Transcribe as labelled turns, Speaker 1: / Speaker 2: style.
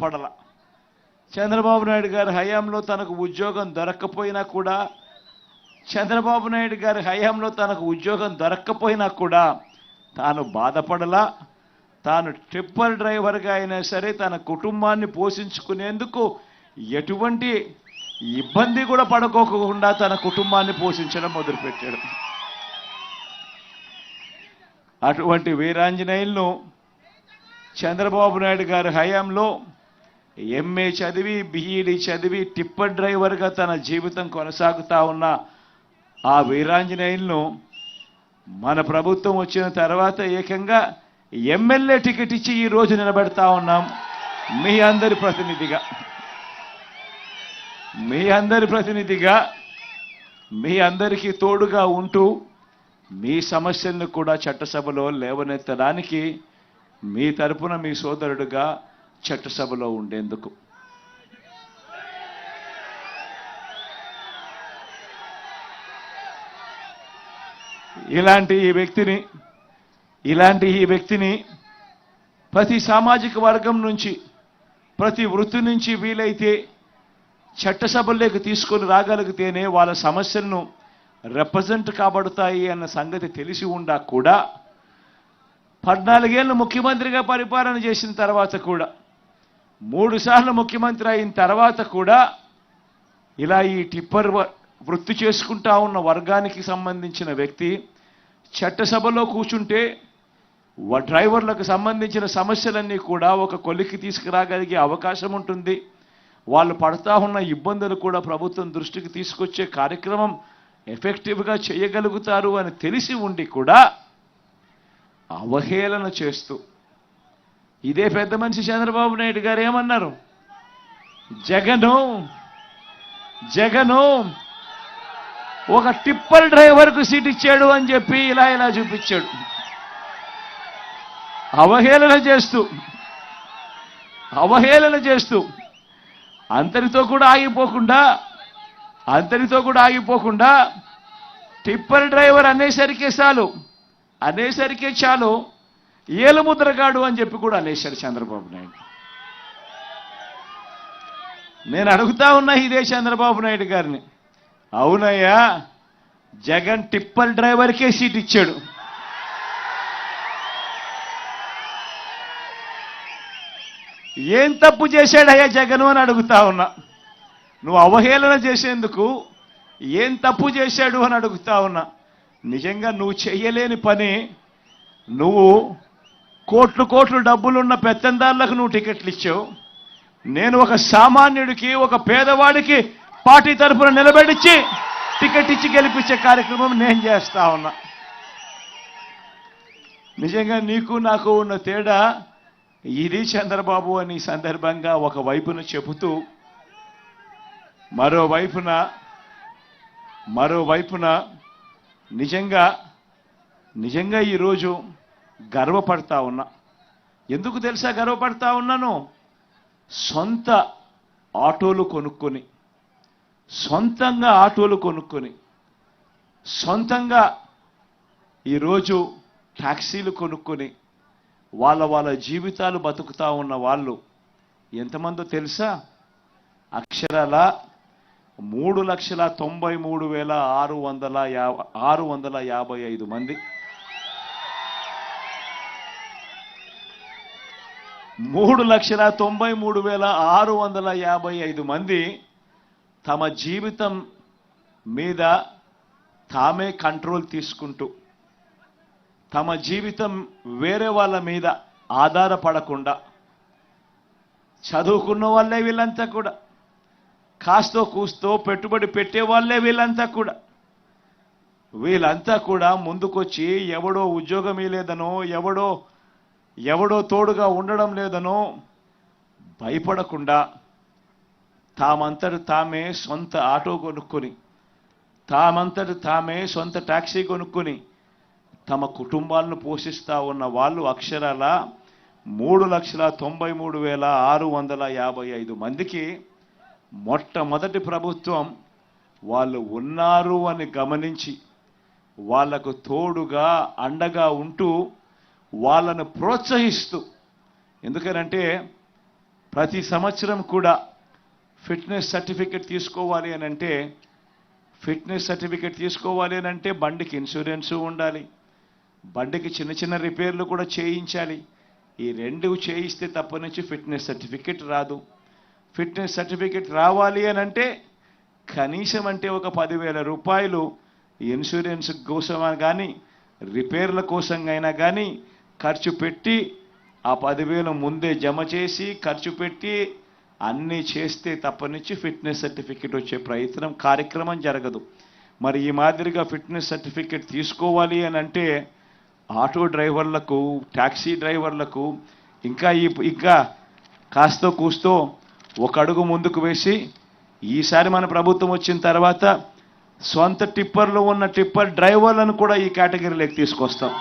Speaker 1: పడల. చంద్రబాబు నాయుడు గారి హయాంలో తనకు ఉద్యోగం దొరక్కపోయినా కూడా చంద్రబాబు నాయుడు గారి హయాంలో తనకు ఉద్యోగం దొరక్కపోయినా కూడా తాను బాధపడలా. తాను ట్రిప్పర్ డ్రైవర్గా అయినా సరే తన కుటుంబాన్ని పోషించుకునేందుకు ఎటువంటి ఇబ్బంది కూడా పడుకోకుండా తన కుటుంబాన్ని పోషించడం మొదలుపెట్టాడు. అటువంటి వీరాంజనేయులను చంద్రబాబు నాయుడు గారి హయాంలో ఎంఏ చదివి బిఈడి చదివి టిప్పర్ డ్రైవర్గా తన జీవితం కొనసాగుతా ఉన్న ఆ వీరాంజనేయులను మన ప్రభుత్వం వచ్చిన తర్వాత ఏకంగా ఎమ్మెల్యే టికెట్ ఇచ్చి ఈ రోజు నిలబెడతా ఉన్నాం. మీ అందరి ప్రతినిధిగా. మీ అందరి ప్రతినిధిగా మీ అందరికీ తోడుగా ఉంటూ మీ సమస్యలను కూడా చట్టసభలో లేవనెత్తడానికి మీ తరపున మీ సోదరుడుగా చట్టసభలో ఉండేందుకు. ఇలాంటి ఈ వ్యక్తిని ఇలాంటి ఈ వ్యక్తిని ప్రతి సామాజిక వర్గం నుంచి ప్రతి వృత్తి నుంచి వీలైతే చట్టసభల్లోకి తీసుకొని రాగలిగితేనే వాళ్ళ సమస్యలను రిప్రజెంట్ కాబడతాయి అన్న సంగతి తెలిసి ఉండా కూడా పద్నాలుగేళ్ళు ముఖ్యమంత్రిగా పరిపాలన చేసిన తర్వాత కూడా మూడు సార్లు ముఖ్యమంత్రి అయిన తర్వాత కూడా ఇలా ఈ టిప్పర్ వ- వృత్తి చేసుకుంటా ఉన్న వర్గానికి సంబంధించిన వ్యక్తి చట్టసభలో కూర్చుంటే డ్రైవర్లకు సంబంధించిన సమస్యలన్నీ కూడా ఒక కొలిక్కి తీసుకురాగలిగే అవకాశం ఉంటుంది. వాళ్ళు పడతా ఉన్న ఇబ్బందులు కూడా ప్రభుత్వం దృష్టికి తీసుకొచ్చే కార్యక్రమం ఎఫెక్టివ్గా చేయగలుగుతారు అని తెలిసి ఉండి కూడా అవహేళన చేస్తూ ఇదే పెద్ద మనిషి చంద్రబాబు నాయుడు గారు ఏమన్నారు? జగను జగను ఒక టిప్పర్ డ్రైవర్కు సీట్ ఇచ్చాడు అని చెప్పి ఇలా ఇలా చూపించాడు. అవహేళన చేస్తూ అవహేళన చేస్తూ అంతటితో కూడా ఆగిపోకుండా అంతటితో కూడా ఆగిపోకుండా టిప్పర్ డ్రైవర్ అనేసరికే చాలు అనేసరికే చాలు ఏలుముద్రగాడు అని చెప్పి కూడా అనేశాడు చంద్రబాబు నాయుడు. నేను అడుగుతా ఉన్నా ఇదే చంద్రబాబు నాయుడు గారిని. అవునయ్యా జగన్ టిప్పర్ డ్రైవర్కే సీట్ ఇచ్చాడు. ఏం తప్పు చేశాడయ్యా జగన్ అని అడుగుతా ఉన్నా. నువ్వు అవహేళన చేసేందుకు ఏం తప్పు చేశాడు అని అడుగుతా ఉన్నా. నిజంగా నువ్వు చెయ్యలేని పని నువ్వు కోట్లు కోట్లు డబ్బులున్న పెత్తందారులకు నువ్వు టికెట్లు ఇచ్చావు. నేను ఒక సామాన్యుడికి ఒక పేదవాడికి పార్టీ తరఫున నిలబెడిచ్చి టికెట్ ఇచ్చి గెలిపించే కార్యక్రమం నేను చేస్తా ఉన్నా. నిజంగా నీకు నాకు ఉన్న తేడా ఇది చంద్రబాబు అని సందర్భంగా ఒక వైపున చెబుతూ మరోవైపున మరోవైపున నిజంగా నిజంగా ఈరోజు గర్వపడతా ఉన్నా. ఎందుకు తెలుసా గర్వపడతా ఉన్నాను? సొంత ఆటోలు కొనుక్కొని సొంతంగా ఆటోలు కొనుక్కొని సొంతంగా ఈరోజు ట్యాక్సీలు కొనుక్కొని వాళ్ళ వాళ్ళ జీవితాలు బతుకుతా ఉన్న వాళ్ళు ఎంతమందో తెలుసా? అక్షరాల మూడు లక్షల తొంభై మూడు వేల ఆరు వందల యాభై ఆరు వందల యాభై ఐదు మంది. మూడు లక్షల తొంభై మూడు వేల ఆరు వందల యాభై ఐదు మంది తమ జీవితం మీద తామే కంట్రోల్ తీసుకుంటూ తమ జీవితం వేరే వాళ్ళ మీద ఆధారపడకుండా చదువుకున్న వాళ్ళే వీళ్ళంతా కూడా కాస్తో కూస్తో పెట్టుబడి పెట్టే వాళ్ళే వీళ్ళంతా కూడా వీళ్ళంతా కూడా ముందుకొచ్చి ఎవడో ఉద్యోగం లేదనో ఎవడో ఎవడో తోడుగా ఉండడం లేదనో భయపడకుండా తామంతటి తామే సొంత ఆటో కొనుక్కొని తామంతటి తామే సొంత ట్యాక్సీ కొనుక్కొని తమ కుటుంబాలను పోషిస్తూ ఉన్న వాళ్ళు అక్షరాల మూడు లక్షల తొంభై మూడు వేల ఆరు వందల యాభై ఐదు మందికి మొట్టమొదటి ప్రభుత్వం వాళ్ళు ఉన్నారు అని గమనించి వాళ్ళకు తోడుగా అండగా ఉంటూ వాళ్ళను ప్రోత్సహిస్తూ. ఎందుకనంటే ప్రతి సంవత్సరం కూడా ఫిట్నెస్ సర్టిఫికెట్ తీసుకోవాలి అని అంటే ఫిట్నెస్ సర్టిఫికెట్ తీసుకోవాలి అని అంటే బండికి ఇన్సూరెన్సు ఉండాలి. బండికి చిన్న చిన్న రిపేర్లు కూడా చేయించాలి. ఈ రెండు చేయిస్తే తప్ప నుంచి ఫిట్నెస్ సర్టిఫికెట్ రాదు. ఫిట్నెస్ సర్టిఫికెట్ రావాలి అని అంటే కనీసం అంటే ఒక పదివేల రూపాయలు ఇన్సూరెన్స్ కోసం కానీ రిపేర్ల కోసంగా అయినా కానీ ఖర్చు పెట్టి ఆ పదివేలు ముందే జమ చేసి ఖర్చు పెట్టి అన్నీ చేస్తే తప్పనించి ఫిట్నెస్ సర్టిఫికెట్ వచ్చే ప్రయత్నం కార్యక్రమం జరగదు. మరి ఈ మాదిరిగా ఫిట్నెస్ సర్టిఫికెట్ తీసుకోవాలి అని అంటే ఆటో డ్రైవర్లకు ట్యాక్సీ డ్రైవర్లకు ఇంకా ఈ ఇంకా కాస్తో కూస్తో ఒక అడుగు ముందుకు వేసి ఈసారి మన ప్రభుత్వం వచ్చిన తర్వాత సొంత టిప్పర్లో ఉన్న టిప్పర్ డ్రైవర్లను కూడా ఈ కేటగిరీలోకి తీసుకొస్తాం.